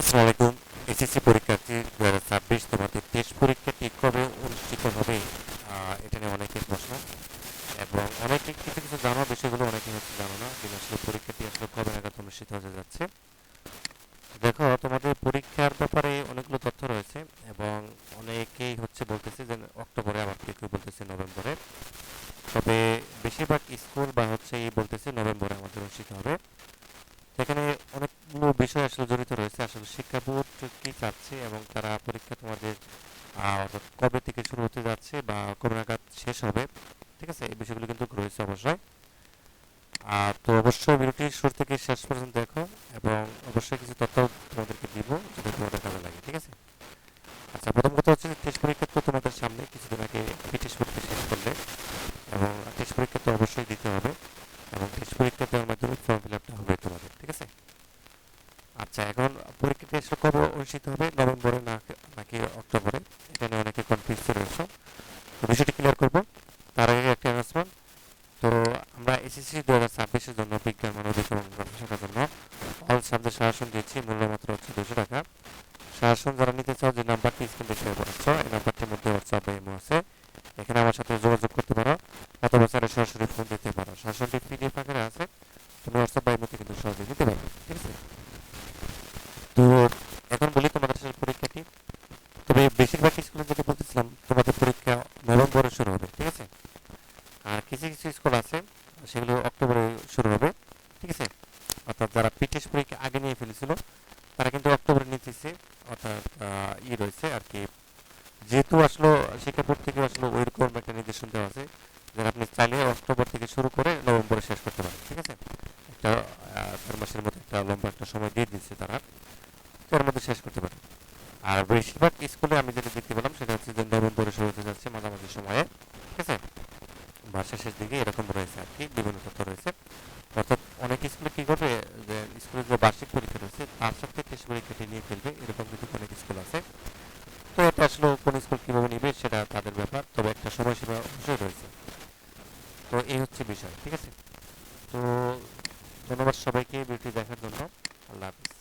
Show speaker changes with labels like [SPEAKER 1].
[SPEAKER 1] আসসালামু আলাইকুম এসএসসি পরীক্ষার্থী দু হাজার ছাব্বিশ, তোমাদের টেস্ট পরীক্ষাটি কবে অনুষ্ঠিত হবে? এটা নিয়ে অনেকের প্রশ্ন। এবং অনেকে কিছু কিছু জানো, বিষয়গুলো অনেকে হচ্ছে জানো না। যে আসলে পরীক্ষাটি আসলে কবে নাগাদ অনুষ্ঠিত হতে যাচ্ছে? দেখো, তোমাদের পরীক্ষার ব্যাপারে অনেকগুলো তথ্য রয়েছে এবং অনেকেই হচ্ছে বলতেছে যে অক্টোবরে, আবার কেউ কেউ বলতেছে নভেম্বরে। তবে বেশিরভাগ স্কুল বা হচ্ছে বলতেছে নভেম্বরে আমাদের অনুষ্ঠিত হবে। এখানে বিষয় আসলে জড়িত রয়েছে। আসলে শিক্ষা বোর্ড কি চাচ্ছে এবং তারা পরীক্ষা তোমাদের কবে থেকে শুরু হতে যাচ্ছে বা কবে নাগাদ শেষ হবে, ঠিক আছে? এই বিষয়গুলো কিন্তু রয়েছে অবশ্যই। আর তো অবশ্যই ভিডিওটি শুরু থেকে শেষ পর্যন্ত দেখো এবং অবশ্যই কিছু তথ্য তোমাদেরকে দিব যেটা তোমাদের কাজে লাগে, ঠিক আছে? আচ্ছা প্রথম কথা হচ্ছে টেস্ট পরীক্ষা তো তোমাদের সামনে কিছুদিন আগে টেস্ট পরীক্ষা শেষ করলে এবং টেস্ট পরীক্ষা তো অবশ্যই দিতে হবে এবং টেস্ট পরীক্ষা দেওয়ার মাধ্যমে ফর্ম ফিল আপটা হবে তোমাদের ঠিক আছে আচ্ছা এখন আসলে অনুষ্ঠিত হবে নভেম্বরে না, নাকি অক্টোবরে? এখানে অনেকে কনফিউজ রয়েছে। তো বিষয়টি ক্লিয়ার করব। তার আগে একটা অ্যানাউন্সমেন্ট তো আমরা এসএসসি দু হাজার ছাব্বিশের জন্য বিজ্ঞান মানবিক এবং শাখার জন্য অল সাবজেক্ট শাসন দিচ্ছি মূল্য মাত্র হচ্ছে দুশো টাকা। শাসন যারা নিতে চাও, যে নাম্বারটি স্ক্রিন দেখতে পাচ্ছ এই নাম্বারটির মধ্যে হোয়াটসঅ্যাপ ইমো আছে। এখানে আমার সাথে যোগাযোগ করতে পারো, অথবা স্যারের সরাসরি ফোন দিতে পারো। শাসনটি পিডিএফ আকারে আছে। তুমি হোয়াটসঅ্যাপ বা ইমোতে কিন্তু সহজে নিতে পারবে। ঠিক আছে তো এখন বলি তোমাদের আসলে পরীক্ষাটি তবে বেশিরভাগ স্কুলে যেটা তোমাদের পরীক্ষা নভেম্বরে শুরু হবে ঠিক আছে আর কিছু কিছু স্কুল আছে সেগুলো অক্টোবরে শুরু হবে ঠিক আছে অর্থাৎ যারা পিটিএস পরীক্ষা আগে নিয়ে ফেলেছিল তারা কিন্তু অক্টোবরে নিতেছে অর্থাৎ ই রয়েছে আর কি যেহেতু আসলো শিক্ষা বোর্ড থেকে আসলো ওইরকম একটা নির্দেশন দেওয়া আছে যে আপনি চাইলে অক্টোবর থেকে শুরু করে নভেম্বরে শেষ করতে পারেন ঠিক আছে একটা চার মাসের মতো একটা লম্বা একটা সময় দিয়ে দিচ্ছে তারা তার মধ্যে শেষ করতে পারেন আর বেশিরভাগ স্কুলে আমি যেটা দেখতে পেলাম, সেটা হচ্ছে যে নভেম্বরে শুরু হতে যাচ্ছে মাঝামাঝি সময়ে, ঠিক আছে? বা শেষ দিকে এরকম রয়েছে আর কি, বিভিন্ন তথ্য রয়েছে। অর্থাৎ অনেক স্কুলে কি করবে, যে স্কুলের যে বার্ষিক পরীক্ষা রয়েছে, তার সাথে টেস্ট পরীক্ষাটি নিয়ে ফেলবে, এরকম কিন্তু অনেক স্কুল আছে। তো এটা আসলে কোন স্কুল কীভাবে নিবে, সেটা তাদের ব্যাপার, তবে একটা সময়সীমা অবশ্যই রয়েছে। তো এই হচ্ছে বিষয়, ঠিক আছে? তো ধন্যবাদ সবাইকে, ভিডিওটি দেখার জন্য। আল্লাহ হাফিজ।